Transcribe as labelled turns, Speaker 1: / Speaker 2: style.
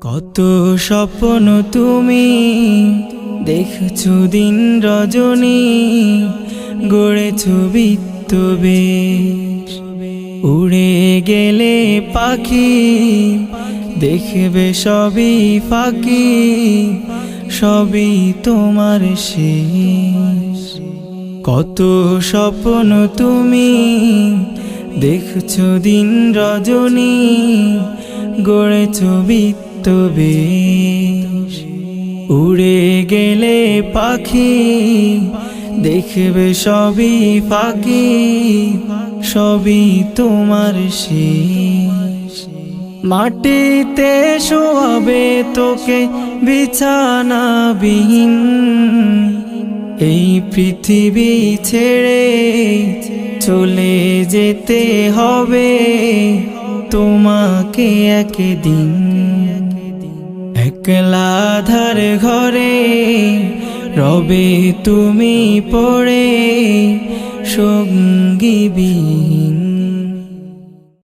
Speaker 1: কত স্বপ্ন তুমি দেখছ দিন রজনী, গড়েছ বিত্তবে উড়ে গেলে পাখি দেখবে সবই ফাঁকি, সবই তোমার শেষ। কত স্বপ্ন তুমি দেখছ দিন রজনী, গড়েছ বিত্ত বেশ উড়ে গেলে পাখি দেখবে সবই ফাঁকি, সবই তোমার শেষ। মাটিতে শোয়াবে তোকে বিছানাবিহীন। এই পৃথিবী ছেড়ে চলে যেতে হবে তোমাকে একদিন। একলা ধার ঘরে রবে তুমি পড়ে সঙ্গী বিহীন